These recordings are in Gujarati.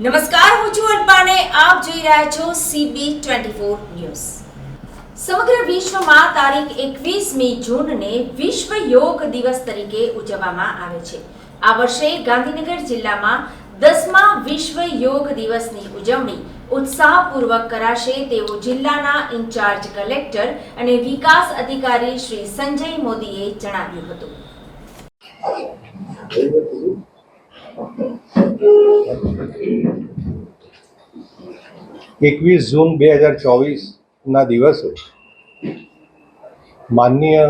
નમસ્કાર, હું છું અલ્પાને. આપ જોઈ રહ્યા છો સીબી ટ્વેન્ટી ફોર ન્યૂઝ. સમગ્ર વિશ્વમાં તારીખ એકવીસમી જૂનને વિશ્વ યોગ દિવસ તરીકે ઉજવવામાં આવે છે. આ વર્ષે ગાંધીનગર જિલ્લામાં દસમા વિશ્વ યોગ દિવસની ઉજવણી ઉત્સાહપૂર્વક કરાશે તેવું જિલ્લાના ઇન્ચાર્જ કલેક્ટર અને વિકાસ અધિકારી શ્રી સંજય મોદીએ જણાવ્યું હતું. એકવીસ જૂન બે હજાર ચોવીસના દિવસે માનનીય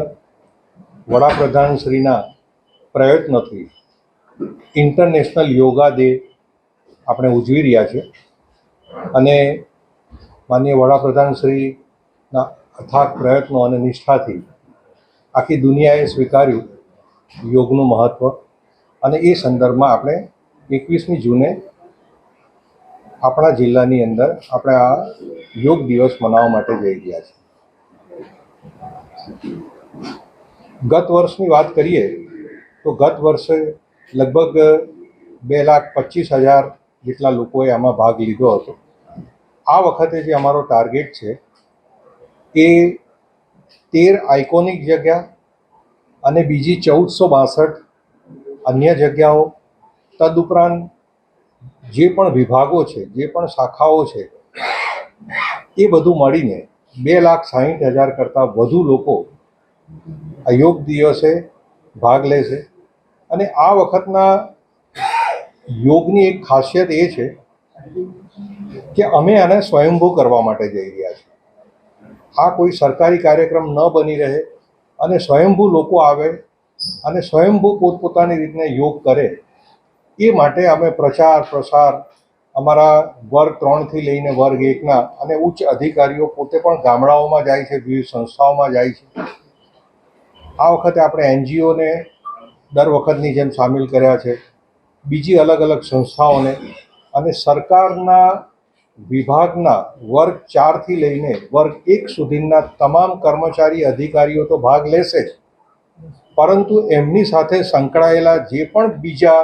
વડાપ્રધાનશ્રીના પ્રયત્નોથી ઇન્ટરનેશનલ યોગા ડે આપણે ઉજવી રહ્યા છે અને માનનીય વડાપ્રધાનશ્રીના અથાગ પ્રયત્નો અને નિષ્ઠાથી આખી દુનિયાએ સ્વીકાર્યું યોગનું મહત્ત્વ અને એ સંદર્ભમાં આપણે એકવીસમી જૂને આપણા જિલ્લાની અંદર આપણે આ યોગ દિવસ મનાવવા માટે જઈ રહ્યા છીએ. ગત વર્ષની વાત કરીએ તો ગત વર્ષે લગભગ બે લાખ પચીસ હજાર જેટલા લોકોએ આમાં ભાગ લીધો હતો. આ વખતે જે અમારો ટાર્ગેટ છે એ તેર આઇકોનિક જગ્યા અને બીજી ચૌદસો બાસઠ અન્ય જગ્યાઓ. તદુપરાંત જે પણ વિભાગો છે, જે પણ શાખાઓ છે, એ બધું મળીને બે લાખ સાહીઠ હજાર કરતાં વધુ લોકો આ યોગ દિવસે ભાગ લે છે. અને આ વખતના યોગની એક ખાસિયત એ છે કે અમે આને સ્વયંભૂ કરવા માટે જઈ રહ્યા છીએ. આ કોઈ સરકારી કાર્યક્રમ ન બની રહે અને સ્વયંભૂ લોકો આવે અને સ્વયંભૂ પોતપોતાની રીતને યોગ કરે એ માટે અમે પ્રચાર, પ્રસાર અમારા વર્ગ ત્રણથી લઈને વર્ગ એકના અને ઉચ્ચ અધિકારીઓ પોતે પણ ગામડાઓમાં જાય છે, વિવિધ સંસ્થાઓમાં જાય છે. આ વખતે આપણે એનજીઓને દર વખતની જેમ સામેલ કર્યા છે, બીજી અલગ અલગ સંસ્થાઓને અને સરકારના વિભાગના વર્ગ ચારથી લઈને વર્ગ એક સુધીના તમામ કર્મચારી અધિકારીઓ તો ભાગ લેશે જ. પરંતુ એમની સાથે સંકળાયેલા જે પણ બીજા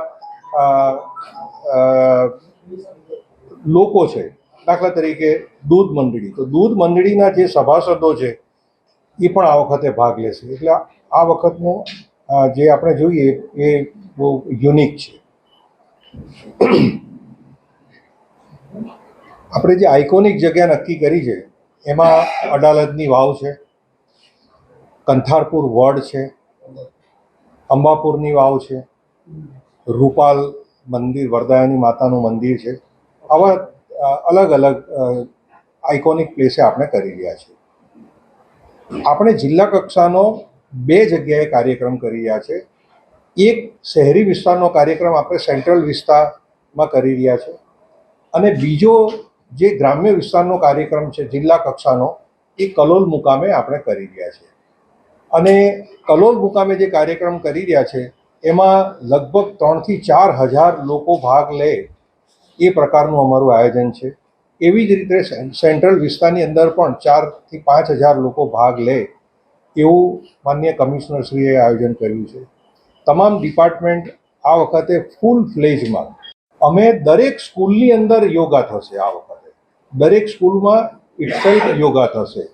લોકો છે, દાખલા તરીકે દૂધ મંડળી. તો દૂધ મંડળીના જે સભાસદો છે એ પણ આ વખતે ભાગ લેશે. એટલે આ વખતનું જે આપણે જોઈએ, એ બહુ યુનિક છે. આપણે જે આઇકોનિક જગ્યા નક્કી કરી છે, એમાં અડાલજની વાવ છે, કંથારપુર વડ છે, અંબાપુરની વાવ છે રૂપાલ મંદિર, વરદાયની માતાનું મંદિર છે. આવા અલગ અલગ આઇકોનિક પ્લેસે આપણે કરી રહ્યા છીએ. આપણે જિલ્લા કક્ષાનો બે જગ્યાએ કાર્યક્રમ કરી રહ્યા છે. એક શહેરી વિસ્તારનો કાર્યક્રમ આપણે સેન્ટ્રલ વિસ્તારમાં કરી રહ્યા છે. અને બીજો જે ગ્રામ્ય વિસ્તારનો કાર્યક્રમ છે, જિલ્લા કક્ષાનો, એ કલોલ મુકામે આપણે કરી રહ્યા છીએ. અને કલોલ મુકામે જે કાર્યક્રમ કરી રહ્યા છે એમાં લગભગ ત્રણથી ચાર હજાર લોકો ભાગ લે એ પ્રકારનું અમારું આયોજન છે. એવી જ રીતે સેન્ટ્રલ વિસ્તારની અંદર પણ ચારથી પાંચ હજાર લોકો ભાગ લે એવું માન્ય કમિશનરશ્રીએ આયોજન કર્યું છે. તમામ ડિપાર્ટમેન્ટ આ વખતે ફૂલ ફ્લેજમાં. અમે દરેક સ્કૂલની અંદર યોગા થશે આ વખતે. દરેક સ્કૂલમાં ઇટસેલ્ફ યોગા થશે.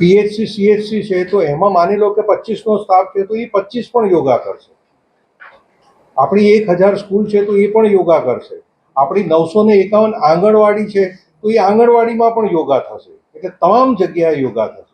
પીએચસી સીએચસી છે તો એમાં માની લો કે પચીસનો સ્ટાફ છે તો એ પચીસ પણ યોગા કરશે. આપણી એક હજાર સ્કૂલ છે તો એ પણ યોગા કરશે. આપણી નવસો ને એકાવન આંગણવાડી છે તો એ આંગણવાડીમાં પણ યોગા થશે. એટલે તમામ જગ્યાએ યોગા થશે.